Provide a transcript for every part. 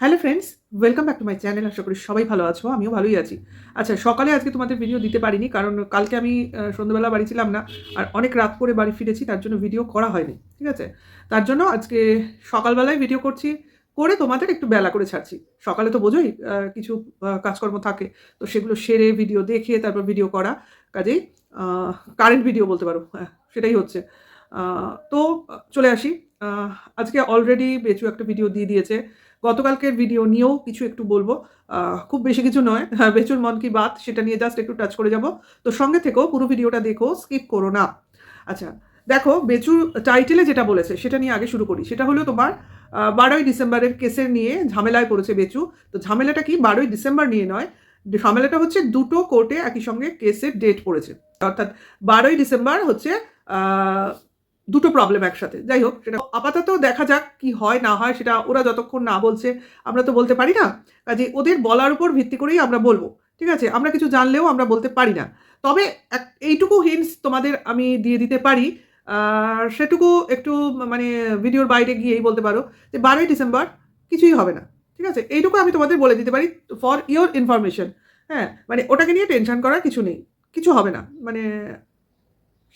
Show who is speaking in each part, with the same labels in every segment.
Speaker 1: Hello friends welcome back to my channel আশা করি সবাই ভালো আছো, আমিও ভালোই আছি। আচ্ছা সকালে আজকে তোমাদের ভিডিও দিতে পারিনি, কারণ কালকে আমি সন্ধ্যাবেলা বাড়ি ছিলাম না, আর অনেক রাত করে বাড়ি ফিরেছি, তার জন্য ভিডিও করা হয়নি, ঠিক আছে? তার জন্য আজকে সকালবেলায় ভিডিও করছি, করে তোমাদের একটু বেলা করে ছাড়ছি। সকালে তো বোঝোই কিছু কাজকর্ম থাকে, তো সেগুলো সেরে ভিডিও দেখে তারপর ভিডিও করা, কাজেই কারেন্ট ভিডিও বলতে পারো হ্যাঁ সেটাই হচ্ছে। তো চলে আসি। আজকে অলরেডি বেচু একটা ভিডিও দিয়ে দিয়েছে গতকালকের ভিডিও নিয়েও কিছু একটু বলব। খুব বেশি কিছু নয়। হ্যাঁ, বেচুর মন কি বাত সেটা নিয়ে জাস্ট একটু টাচ করে যাব। তো সঙ্গে থেকেও পুরো ভিডিওটা দেখো স্কিপ করো না। আচ্ছা দেখো বেচুর টাইটেলে যেটা বলেছে সেটা নিয়ে আগে শুরু করি। সেটা হলো তোমার বারোই ডিসেম্বরের কেসের নিয়ে ঝামেলায় পড়েছে বেচু। তো ঝামেলাটা কি? বারোই ডিসেম্বর নিয়ে নয়। ঝামেলাটা হচ্ছে দুটো কোর্টে একই সঙ্গে কেসের ডেট পড়েছে। অর্থাৎ বারোই ডিসেম্বর হচ্ছে দুটো প্রবলেম একসাথে। যাই হোক, সেটা আপাতত দেখা যাক কি হয়, না হয়, সেটা ওরা যতক্ষণ না বলছে, আমরা তো বলতে পারি না। কাজে ওদের বলার উপর ভিত্তি করেই আমরা বলব, ঠিক আছে? আমরা কিছু জানলেও আমরা বলতে পারি না। তবে এইটুকু হিন্টস তোমাদের আমি দিয়ে দিতে পারি। সেটুকু একটু মানে ভিডিওর বাইরে গিয়েই বলতে পারো যে বারোই ডিসেম্বর কিছুই হবে না, ঠিক আছে? এইটুকু আমি তোমাদের বলে দিতে পারি ফর ইওর ইনফরমেশন হ্যাঁ মানে ওটাকে নিয়ে টেনশন করার কিছু নেই, কিছু হবে না। মানে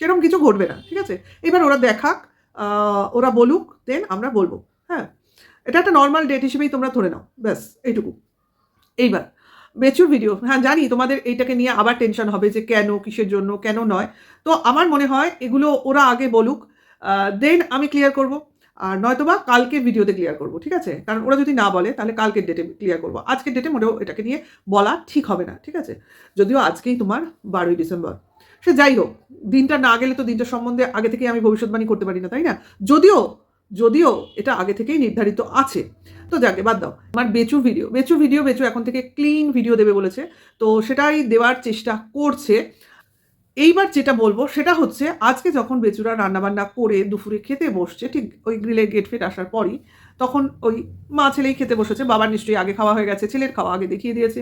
Speaker 1: সেরকম কিছু ঘটবে না, ঠিক আছে? এবার ওরা দেখাক ওরা বলুক দেন আমরা বলব হ্যাঁ? এটা একটা নর্মাল ডেট হিসেবেই তোমরা ধরে নাও, ব্যাস, এইটুকু। এইবার বেচুর ভিডিও হ্যাঁ জানি তোমাদের এইটাকে নিয়ে আবার টেনশন হবে যে কেন, কিসের জন্য, কেন নয়। তো আমার মনে হয় এগুলো ওরা আগে বলুক দেন আমি ক্লিয়ার করব, আর নয়তোবা কালকের ভিডিওতে ক্লিয়ার করব, ঠিক আছে? কারণ ওরা যদি না বলে, তাহলে কালকের ডেটে ক্লিয়ার করব। আজকের ডেটে মোটেও এটাকে নিয়ে বলা ঠিক হবে না, ঠিক আছে? যদিও আজকেই তোমার বারোই ডিসেম্বর। সে যাই হোক, দিনটা না গেলে তো দিনটা সম্বন্ধে আগে থেকেই আমি ভবিষ্যৎবাণী করতে পারি না, তাই না? যদিও যদিও এটা আগে থেকেই নির্ধারিত আছে। তো যাকে বাদ দাও। আমার বেচু ভিডিও বেচু ভিডিও বেচু এখন থেকে ক্লিন ভিডিও দেবে বলেছে। তো সেটাই দেওয়ার চেষ্টা করছে। এইবার যেটা বলব, সেটা হচ্ছে, আজকে যখন বেচুরা রান্নাবান্না করে দুপুরে খেতে বসছে, ঠিক ওই গ্রিলের গেট ফেট আসার পরই তখন ওই মা ছেলেই খেতে বসেছে, বাবার নিশ্চয়ই আগে খাওয়া হয়ে গেছে, ছেলের খাওয়া আগে দেখিয়ে দিয়েছে।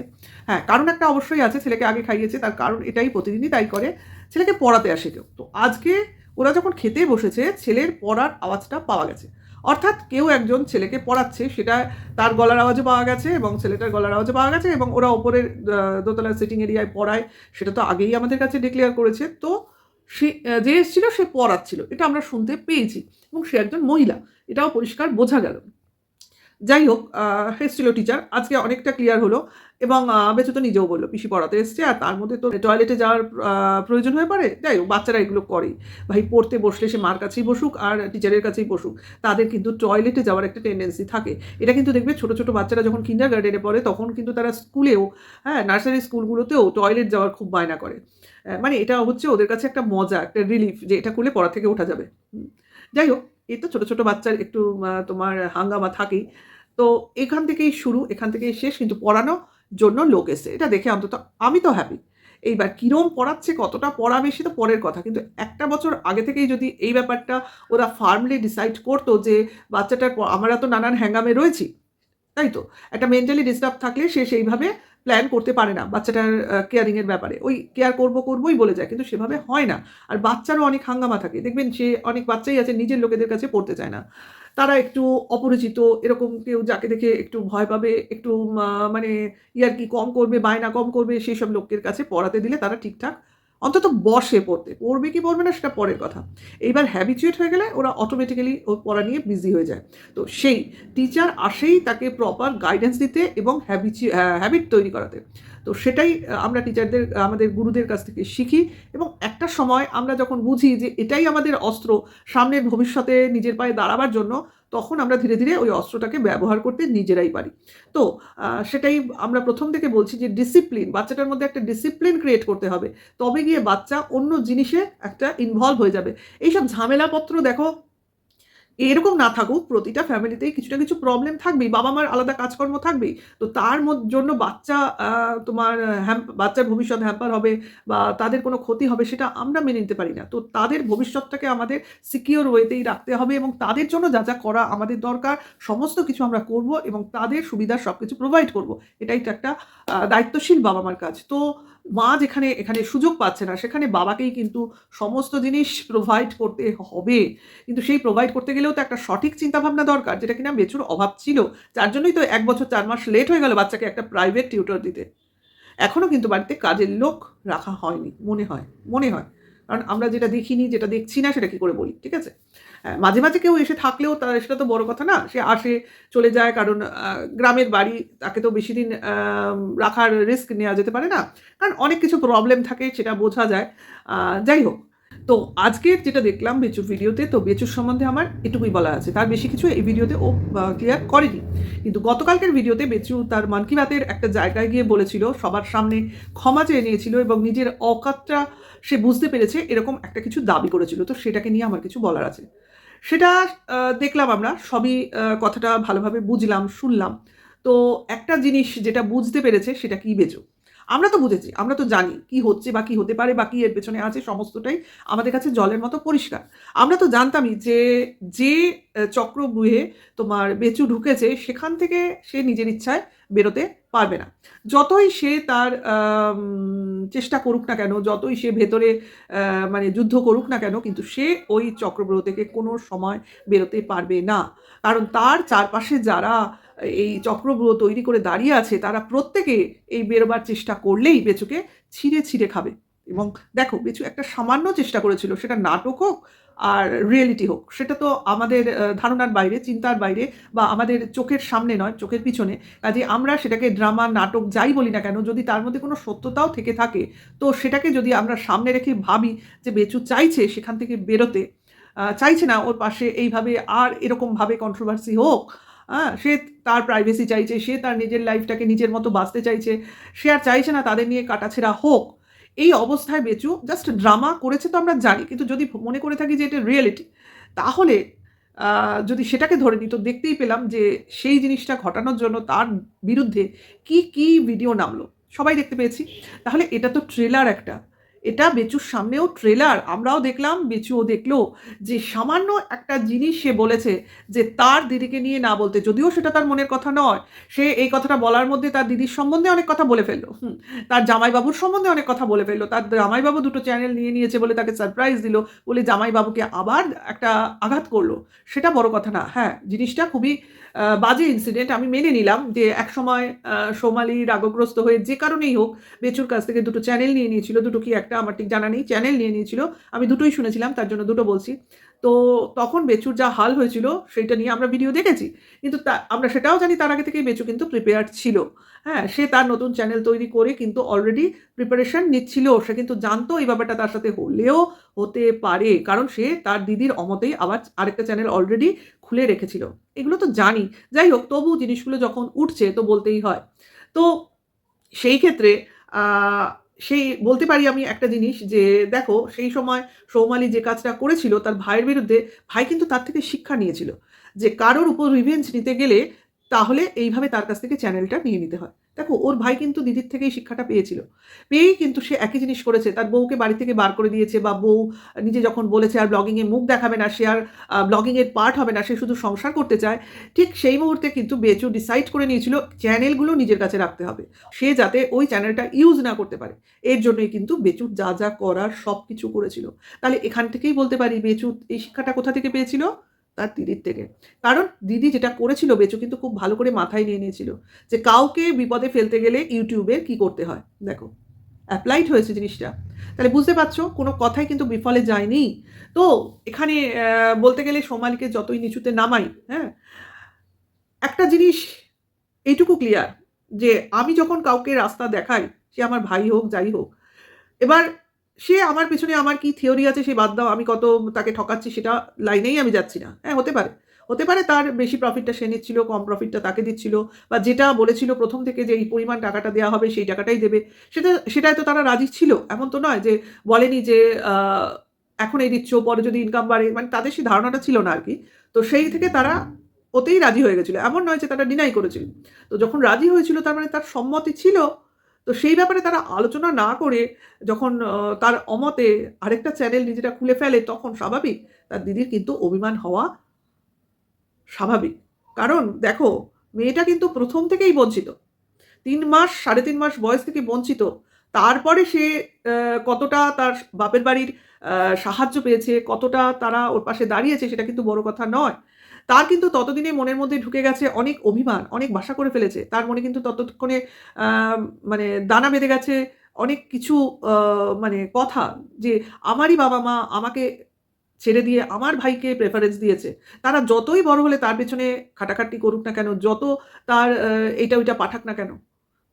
Speaker 1: হ্যাঁ কারণ একটা অবশ্যই আছে, ছেলেকে আগে খাইয়েছে, তার কারণ এটাই প্রতিদিনই তাই করে, ছেলেকে পড়াতে আসে কেউ। তো আজকে ওরা যখন খেতে বসেছে, ছেলের পড়ার আওয়াজটা পাওয়া গেছে। অর্থাৎ কেউ একজন ছেলেকে পড়াচ্ছে, সেটা তার গলার আওয়াজও পাওয়া গেছে এবং ছেলেটার গলার আওয়াজও পাওয়া গেছে এবং ওরা ওপরের দোতলার সিটিং এরিয়ায় পড়ায়, সেটা তো আগেই আমাদের কাছে ডিক্লেয়ার করেছে। তো সে যে এসেছিল সে পড়াচ্ছিল, এটা আমরা শুনতে পেয়েছি এবং সে একজন মহিলা, এটাও পরিষ্কার বোঝা গেল। যাই হোক এসেছিল টিচার আজকে অনেকটা ক্লিয়ার হলো এবং বেচু তো নিজেও বলল, পিসি পড়াতে এসছে আর তার মধ্যে তো টয়লেটে যাওয়ার প্রয়োজন হয়ে পড়ে। যাই হোক, বাচ্চারা এগুলো করেই। ভাই, পড়তে বসলে সে মার কাছেই বসুক আর টিচারের কাছেই বসুক। তাদের কিন্তু টয়লেটে যাওয়ার একটা টেন্ডেন্সি থাকে। এটা কিন্তু দেখবে ছোটো ছোটো বাচ্চারা যখন কিন্ডার গার্ডেনে পড়ে, তখন কিন্তু তারা স্কুলেও হ্যাঁ নার্সারি স্কুলগুলোতেও টয়লেট যাওয়ার খুব বায়না করে। মানে এটা হচ্ছে ওদের কাছে একটা মজা, একটা রিলিফ যে এটা করলে পড়া থেকে ওঠা যাবে। যাই হোক এই তো ছোটো ছোটো বাচ্চার একটু তোমার হাঙ্গামা থাকেই। তো এখান থেকেই শুরু, এখান থেকেই শেষ, কিন্তু পড়ানো জন্য লোক এসছে। এটা দেখে অন্তত আমি তো হ্যাপি এইবার কীরম পড়াচ্ছে, কতটা পড়াবে তো পরের কথা। কিন্তু একটা বছর আগে থেকেই যদি এই ব্যাপারটা ওরা ফার্মলি ডিসাইড করতো যে বাচ্চাটার আমরা তো নানান হ্যাঙ্গামে রয়েছি, তাই তো? একটা মেন্টালি ডিস্টার্ব থাকলে সে সেইভাবে প্ল্যান করতে পারে না বাচ্চাটার কেয়ারিংয়ের ব্যাপারে। ওই কেয়ার করব, করবোই বলে যায়, কিন্তু সেভাবে হয় না। আর বাচ্চারও অনেক হাঙ্গামা থাকে। দেখবেন সে অনেক বাচ্চাই আছে, নিজের লোকেদের কাছে পড়তে চায় না। তারা একটু অপরিচিত, এরকম কেউ যাকে দেখে একটু ভয় পাবে, একটু মানে ইয়ার কি কম করবে, বায়না কম করবে সেই সব লোকের কাছে পড়াতে দিলে তারা ঠিকঠাক অন্তত বসে পড়তে। পড়বে কি পড়বে না সেটা পরের কথা। এইবার হ্যাবিচুয়েট হয়ে গেলে ওরা অটোমেটিক্যালি ও পড়া নিয়ে বিজি হয়ে যায়। তো সেই টিচার আসেই তাকে প্রপার গাইডেন্স দিতে এবং হ্যাবিচু হ্যাবিট তৈরি করাতে। তো সেটাই আমরা টিচারদের আমাদের গুরুদের কাছ থেকে শিখি এবং একটা সময় আমরা যখন বুঝি যে এটাই আমাদের অস্ত্র, সামনের ভবিষ্যতে নিজের পায়ে দাঁড়াবার জন্য তখন আমরা ধীরে ধীরে ওই অস্ত্রটাকে ব্যবহার করতে নিজেরাই পারি। তো সেটাই আমরা প্রথম থেকে বলছি যে ডিসিপ্লিন বাচ্চাটার মধ্যে একটা ডিসিপ্লিন ক্রিয়েট করতে হবে। তবে গিয়ে বাচ্চা অন্য জিনিসে একটা ইনভলভ হয়ে যাবে। এইসব ঝামেলাপত্র দেখো এরকম না থাকুক, প্রতিটা ফ্যামিলিতেই কিছু না কিছু প্রবলেম থাকবেই বাবা মার আলাদা কাজকর্ম থাকবেই। তো তার জন্য বাচ্চা তোমার হ্যাম্প, বাচ্চার ভবিষ্যৎ হ্যাম্পার হবে বা তাদের কোনো ক্ষতি হবে সেটা আমরা মেনে নিতে পারি না। তো তাদের ভবিষ্যৎটাকে আমাদের সিকিওর ওয়েতেই রাখতে হবে এবং তাদের জন্য যা যা করা আমাদের দরকার, সমস্ত কিছু আমরা করব এবং তাদের সুবিধা সব কিছু প্রোভাইড করব। এটাই তো একটা দায়িত্বশীল বাবা মার কাজ। তো মা যেখানে, এখানে সুযোগ পাচ্ছে না, সেখানে বাবাকেই কিন্তু সমস্ত জিনিস প্রোভাইড করতে হবে। কিন্তু সেই প্রোভাইড করতে গেলেও তো একটা সঠিক চিন্তাভাবনা দরকার, যেটা কিনা বেচুর অভাব ছিল। যার জন্যই তো এক বছর, চার মাস লেট হয়ে গেল বাচ্চাকে একটা প্রাইভেট টিউটর দিতে। এখনও কিন্তু বাড়িতে কাজের লোক রাখা হয়নি, মনে হয় মনে হয়। কারণ আমরা যেটা দেখিনি, যেটা দেখছি না, সেটা কি করে বলি, ঠিক আছে? মাঝে মাঝে কেউ এসে থাকলেও তার, সেটা তো বড় কথা না, সে আসে, চলে যায়, কারণ গ্রামের বাড়ি, তাকে তো বেশি দিন রাখার রিস্ক নেওয়া যেতে পারে না। কারণ অনেক কিছু প্রবলেম থাকে, সেটা বোঝা যায়। যাই হোক তো আজকে যেটা দেখলাম বেচুর ভিডিওতে, তো বেচুর সম্বন্ধে আমার এটুকুই বলা আছে। তার বেশি কিছু এই ভিডিওতে ও ক্লিয়ার করেনি। কিন্তু গতকালকের ভিডিওতে বেচু তার মন কি বাতের একটা জায়গায় গিয়ে বলেছিল, সবার সামনে ক্ষমা চেয়ে নিয়েছিল এবং নিজের অকাতটা সে বুঝতে পেরেছে এরকম একটা কিছু দাবি করেছিল। তো সেটাকে নিয়ে আমার কিছু বলার আছে। সেটা দেখলাম আমরা, সবই কথাটা ভালোভাবে বুঝলাম, শুনলাম। তো একটা জিনিস যেটা বুঝতে পেরেছে সেটা কি বেচো? আমরা তো বুঝেছি আমরা তো জানি কি হচ্ছে বা কি হতে পারে বা কি এর পেছনে আছে সমস্তটাই আমাদের কাছে জলের মতো পরিষ্কার। আমরা তো জানতামই যে যে আহ, চক্রব্যূহে তোমার বেচু ঢুকেছে সেখান থেকে সে নিজের ইচ্ছায় বেরোতে পারবে না। যতই সে তার চেষ্টা করুক না কেন যতই সে ভেতরে মানে যুদ্ধ করুক না কেন কিন্তু সে ওই চক্রব্যূহ থেকে কোনো সময় বেরোতে পারবে না। কারণ তার চারপাশে যারা এই চক্রব্যূহ তৈরি করে দাঁড়িয়ে আছে, তারা প্রত্যেকে এই বেরোবার চেষ্টা করলেই বেচুকে ছিঁড়ে ছিঁড়ে খাবে। এবং দেখো, বেচু একটা সামান্য চেষ্টা করেছিল, সেটা নাটক হোক আর রিয়েলিটি হোক, সেটা তো আমাদের ধারণার বাইরে, চিন্তার বাইরে বা আমাদের চোখের সামনে নয়, চোখের পিছনে। কাজে আমরা সেটাকে ড্রামা নাটক যাই বলি না কেন, যদি তার মধ্যে কোনো সত্যতাও থেকে থাকে, তো সেটাকে যদি আমরা সামনে রেখে ভাবি যে বেচু চাইছে সেখান থেকে বেরোতে চাইছে না ওর পাশে এইভাবে আর এরকমভাবে কন্ট্রোভার্সি হোক হ্যাঁ সে তার প্রাইভেসি চাইছে, সে তার নিজের লাইফটাকে নিজের মতো বাঁচতে চাইছে, সে আর চাইছে না তাদের নিয়ে কাটাছেড়া হোক। এই অবস্থায় বেচু জাস্ট ড্রামা করেছে তো আমরা জানি, কিন্তু যদি মনে করে থাকি যে এটা রিয়েলিটি তাহলে যদি সেটাকে ধরে নিই, তো দেখতেই পেলাম যে সেই জিনিসটা ঘটানোর জন্য তার বিরুদ্ধে কি কি ভিডিও নামলো। সবাই দেখতে পেয়েছি। তাহলে এটা তো ট্রেলার একটা। এটা বেচুর সামনেও ট্রেলার আমরাও দেখলাম বেচুও দেখল যে সামান্য একটা জিনিস সে বলেছে যে তার দিদিকে নিয়ে না বলতে যদিও সেটা তার মনের কথা নয় সে এই কথাটা বলার মধ্যে তার দিদির সম্বন্ধে অনেক কথা বলে ফেলল হুম তার জামাইবাবুর সম্বন্ধে অনেক কথা বলে ফেলল তার জামাইবাবু দুটো চ্যানেল নিয়ে নিয়েছে বলে তাকে সারপ্রাইজ দিল বলে জামাইবাবুকে আবার একটা আঘাত করল সেটা বড় কথা না হ্যাঁ জিনিসটা খুবই বাজে ইনসিডেন্ট আমি মেনে নিলাম যে একসময় আহ, সোমালি রাগগ্রস্ত হয়ে যে কারণেই হোক বেচুর কাছ থেকে দুটো চ্যানেল নিয়ে নিয়েছিল দুটো কি একটা আমার ঠিক জানা নেই চ্যানেল নিয়ে নিয়েছিল। আমি দুটোই শুনেছিলাম, তার জন্য দুটো বলছি। তো তখন বেচুর যা হাল হয়েছিল, সেইটা নিয়ে আমরা ভিডিও দেখেছি। কিন্তু তা- আমরা সেটাও জানি তার আগে থেকেই বেচু কিন্তু প্রিপেয়ার ছিল। হ্যাঁ সে তার নতুন চ্যানেল তৈরি করে কিন্তু অলরেডি প্রিপারেশন নিচ্ছিল। সে কিন্তু জানতো এই ব্যাপারটা তার সাথে হলেও হতে পারে। কারণ সে তার দিদির অমতেই আবার আরেকটা চ্যানেল অলরেডি খুলে রেখেছিল। এগুলো তো জানি। যাই হোক, তবু জিনিসগুলো যখন উঠছে তো বলতেই হয়। তো সেই ক্ষেত্রে সেই বলতে পারি আমি একটা জিনিস যে, দেখো, সেই সময় সৌমালি যে কাজটা করেছিল তার ভাইয়ের বিরুদ্ধে, ভাই কিন্তু তার থেকে শিক্ষা নিয়েছিল যে, কারোর উপর রিভেঞ্জ নিতে গেলে তাহলে এইভাবে তার কাছ থেকে চ্যানেলটা নিয়ে নিতে হয়। দেখো, ওর ভাই কিন্তু দিদির থেকেই শিক্ষাটা পেয়েছিল। পেয়েই কিন্তু সে একই জিনিস করেছে। তার বউকে বাড়ি থেকে বার করে দিয়েছে বা বউ নিজে যখন বলেছে আর ব্লগিংয়ে মুখ দেখাবে না, সে আর ব্লগিংয়ের পার্ট হবে না, সে শুধু সংসার করতে চায়, ঠিক সেই মুহূর্তে কিন্তু বেচু ডিসাইড করে নিয়েছিল চ্যানেলগুলো নিজের কাছে রাখতে হবে। সে যাতে ওই চ্যানেলটা ইউজ না করতে পারে। এর জন্যই কিন্তু বেচু যা যা করার সব কিছু করেছিল। তাহলে এখান থেকেই বলতে পারি, বেচু এই শিক্ষাটা কোথা থেকে পেয়েছিল? তার দিদির থেকে। কারণ দিদি যেটা করেছিল বেচু কিন্তু খুব ভালো করে মাথায় নিয়ে নিয়েছিল যে কাউকে বিপদে ফেলতে গেলে ইউটিউবে কি করতে হয়? দেখো অ্যাপ্লাইড হয়েছে জিনিসটা। তাহলে বুঝতে পারছ, কোনো কথাই কিন্তু বিফলে যায়নি। তো এখানে বলতে গেলে সোমালিকে যতই নিচুতে নামাই হ্যাঁ একটা জিনিস এইটুকু ক্লিয়ার যে আমি যখন কাউকে রাস্তা দেখাই, সে আমার ভাই হোক, যাই হোক, এবার সে আমার পেছনে আমার কি থিওরি আছে সে বাদ দাও, আমি কত তাকে ঠকাচ্ছি সেটা লাইনেই আমি যাচ্ছি না। হ্যাঁ হতে পারে। হতে পারে তার বেশি প্রফিটটা সে নিচ্ছিল, কম প্রফিটটা তাকে দিচ্ছিল, বা যেটা বলেছিল প্রথম থেকে যে এই পরিমাণ টাকাটা দেওয়া হবে সেই টাকাটাই দেবে। সেটা সেটাই তো তারা রাজি ছিল, এমন তো নয় যে বলেনি যে এখন এই দিচ্ছ, পরে যদি ইনকাম বাড়ে মানে তাদের সেই ধারণাটা ছিল না আর কি। তো সেই থেকে তারা ওতেই রাজি হয়ে গেছিল। এমন নয় যে তারা ডিনাই করেছিল। তো যখন রাজি হয়েছিল, তার মানে তার সম্মতি ছিল তো সেই ব্যাপারে তারা আলোচনা না করে যখন তার অমতে আরেকটা চ্যানেল নিজেরা খুলে ফেলে, তখন স্বাভাবিক তার দিদির কিন্তু অভিমান হওয়া স্বাভাবিক। কারণ দেখো, মেয়েটা কিন্তু প্রথম থেকেই বঞ্চিত। তিন মাস, সাড়ে তিন মাস বয়স থেকে বঞ্চিত। তারপরে সে কতটা তার বাপের বাড়ির সাহায্য পেয়েছে, কতটা তারা ওর পাশে দাঁড়িয়েছে, সেটা কিন্তু বড় কথা নয়। তার কিন্তু ততদিনে মনের মধ্যে ঢুকে গেছে অনেক অভিমান, অনেক বাসা করে ফেলেছে। তার মনে কিন্তু ততক্ষণে মানে দানা বেঁধে গেছে অনেক কিছু মানে কথা যে আমারই বাবা মা আমাকে ছেড়ে দিয়ে আমার ভাইকে প্রেফারেন্স দিয়েছে। তারা যতই বড় হলে তার পেছনে খাটাখাটি করুক না কেন, যত তার এইটা ওইটা পাঠাক না কেন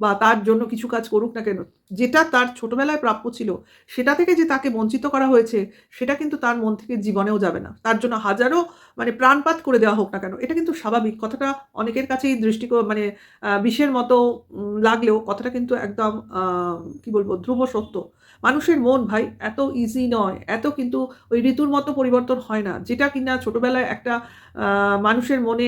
Speaker 1: বা তার জন্য কিছু কাজ করুক না কেন, যেটা তার ছোটবেলায় প্রাপ্য ছিল, সেটা থেকে যে তাকে বঞ্চিত করা হয়েছে, সেটা কিন্তু তার মন থেকে জীবনেও যাবে না। তার জন্য হাজারো মানে প্রাণপাত করে দেওয়া হোক না কেন, এটা কিন্তু স্বাভাবিক। কথাটা অনেকের কাছেই দৃষ্টিকোণ মানে বিষের মতো লাগলেও কথাটা কিন্তু একদম কি বলব, ধ্রুব সত্য। মানুষের মন ভাই, এত ইজি নয়, এত কিন্তু ওই ঋতুর মতো পরিবর্তন হয় না, যেটা কিনা ছোটবেলায় একটা মানুষের মনে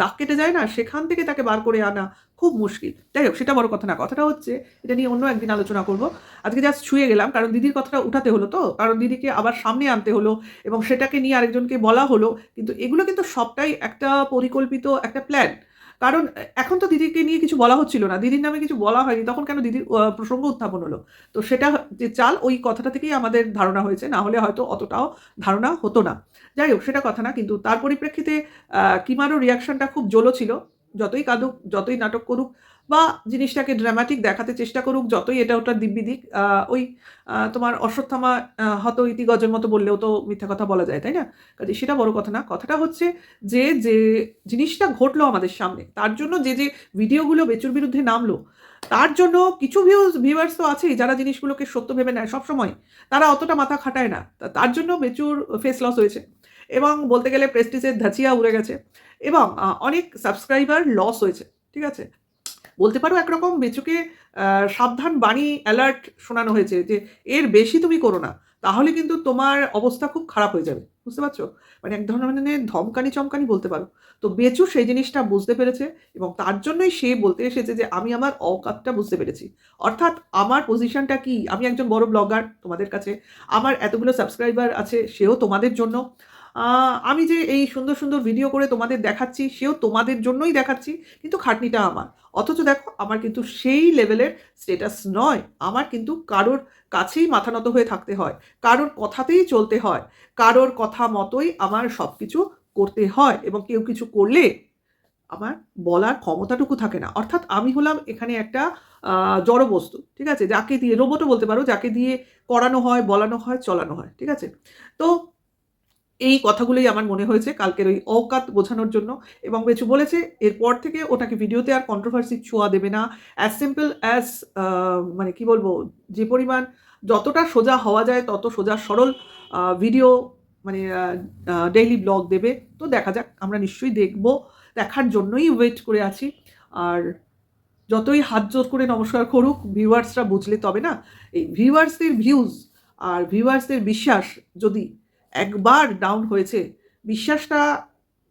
Speaker 1: দাগ কেটে যায় না, সেখান থেকে তাকে বার করে আনা খুব মুশকিল। যাই হোক, সেটা বড় কথা না। কথাটা হচ্ছে, এটা নিয়ে অন্য একদিন আলোচনা করব। আজকে জাস্ট ছুঁয়ে গেলাম, কারণ দিদির কথাটা উঠাতে হলো তো। কারণ দিদিকে আবার সামনে আনতে হলো এবং সেটাকে নিয়ে আরেকজনকে বলা হলো। কিন্তু এগুলো কিন্তু সবটাই একটা পরিকল্পিত একটা প্ল্যান কারণ, এখন তো দিদিকে নিয়ে কিছু বলা হচ্ছিল না। দিদির নামে কিছু বলা হয়নি। তখন কেন দিদির প্রসঙ্গ উত্থাপন হলো? তো সেটা যে চাল, ওই কথাটা থেকেই আমাদের ধারণা হয়েছে। না হলে হয়তো অতটাও ধারণা হতো না। যাই হোক, সেটা কথা না। কিন্তু তার পরিপ্রেক্ষিতে কিমারও রিয়াকশনটা খুব জলো ছিল। যতই কাঁদুক, যতই নাটক করুক বা জিনিসটাকে ড্রামাটিক দেখাতে চেষ্টা করুক, যতই এটা ওটা দিব্যি দিক ওই তোমার অশ্বত্থামা হত ইতিগজের মতো বললেও তো মিথ্যা কথা বলা যায়, তাই না? কাজে সেটা বড় কথা না। কথাটা হচ্ছে যে যে জিনিসটা ঘটলো আমাদের সামনে, তার জন্য যে যে ভিডিওগুলো বেচুর বিরুদ্ধে নামলো, তার জন্য কিছু ভিউজ ভিউয়ার্স তো আছেই, যারা জিনিসগুলোকে সত্য ভেবে নেয় সবসময়, তারা অতটা মাথা খাটায় না। তার জন্য বেচুর ফেস লস হয়েছে। এবং বলতে গেলে প্রেস্টিজের ধাঁচিয়া উড়ে গেছে। এবং অনেক সাবস্ক্রাইবার লস হয়েছে, ঠিক আছে? বলতে পারো একরকম বেচুকে সাবধান বাণী অ্যালার্ট শোনানো হয়েছে যে, এর বেশি তুমি করো না, তাহলে কিন্তু তোমার অবস্থা খুব খারাপ হয়ে যাবে, বুঝতে পারছ? মানে এক ধরনের ধমকানি চমকানি বলতে পারো। তো বেচু সেই জিনিসটা বুঝতে পেরেছে এবং তার জন্যই সে বলতে এসেছে যে, আমি আমার অকাতটা বুঝতে পেরেছি। অর্থাৎ আমার পজিশনটা কি? আমি একজন বড় ব্লগার তোমাদের কাছে, আমার এতগুলো সাবস্ক্রাইবার আছে, সেও তোমাদের জন্য। আমি যে এই সুন্দর সুন্দর ভিডিও করে তোমাদের দেখাচ্ছি, সেও তোমাদের জন্যই দেখাচ্ছি, কিন্তু খাটনিটা আমার। অথচ দেখো, আমার কিন্তু সেই লেভেলের স্টেটাস নয়। আমার কিন্তু কারোর কাছেই মাথা নত হয়ে থাকতে হয়, কারোর কথাতেই চলতে হয়, কারোর কথা মতোই আমার সব কিছু করতে হয় এবং কেউ কিছু করলে আমার বলার ক্ষমতাটুকু থাকে না। অর্থাৎ আমি হলাম এখানে একটা জড় বস্তু, ঠিক আছে? যাকে দিয়ে রোবটও বলতে পারো, যাকে দিয়ে করানো হয়, বলানো হয়, চলানো হয়, ঠিক আছে? তো এই কথাগুলোই আমার মনে হয়েছে কালকের ওই অকাত বোঝানোর জন্য। এবং বেচু বলেছে, এরপর থেকে ওটাকে ভিডিওতে আর কন্ট্রোভার্সি ছোঁয়া দেবে না। অ্যাজ সিম্পল অ্যাজ মানে কি বলব, যে পরিমাণ যতটা সোজা হওয়া যায়, তত সোজা সরল ভিডিও মানে ডেইলি ব্লগ দেবে। তো দেখা যাক, আমরা নিশ্চয়ই দেখব। দেখার জন্যই ওয়েট করে আছি। আর যতই হাত জোর করে নমস্কার করুক ভিউয়ার্সরা বুঝলে তবে না, এই ভিউয়ার্সদের ভিউজ আর ভিউয়ার্সদের বিশ্বাস যদি একবার ডাউন হয়েছে, বিশ্বাসটা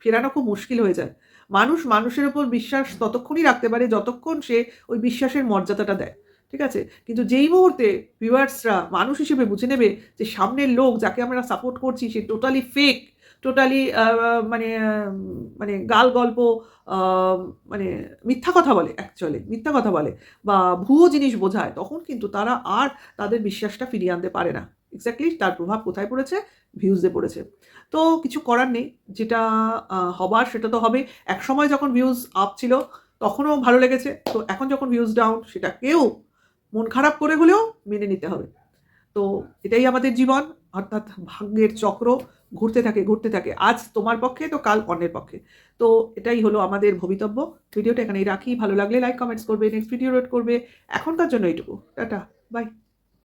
Speaker 1: ফেরানো খুব মুশকিল হয়ে যায়। মানুষ মানুষের ওপর বিশ্বাস ততক্ষণই রাখতে পারে যতক্ষণ সে ওই বিশ্বাসের মর্যাদাটা দেয়, ঠিক আছে? কিন্তু যেই মুহূর্তে ভিউয়ার্সরা মানুষ হিসেবে বুঝে নেবে যে সামনের লোক যাকে আমরা সাপোর্ট করছি, সে টোটালি ফেক টোটালি মানে মানে গাল গল্প মানে মিথ্যা কথা বলে অ্যাকচুয়ালি মিথ্যা কথা বলে বা ভুয়ো জিনিস বোঝায়, তখন কিন্তু তারা আর তাদের বিশ্বাসটা ফিরিয়ে আনতে পারে না। এক্স্যাক্টলি তার প্রভাব কোথায় পড়েছে? ভিউজে পড়েছে। তো কিছু করার নেই, যেটা হবার সেটা তো হবে। এক সময় যখন ভিউজ আপ ছিল, তখনও ভালো লেগেছে। তো এখন যখন ভিউজ ডাউন সেটাকেও মন খারাপ করে হলেও মেনে নিতে হবে। তো এটাই আমাদের জীবন, অর্থাৎ ভাগ্যের চক্র ঘুরতে থাকে ঘুরতে থাকে। আজ তোমার পক্ষে, তো কাল অন্যের পক্ষে। তো এটাই হলো আমাদের ভবিতব্য। ভিডিওটা এখানেই রাখি। ভালো লাগলে লাইক কমেন্টস করবে নেক্সট ভিডিও রেড করবে। এখনকার জন্য এইটুকু। Tata bye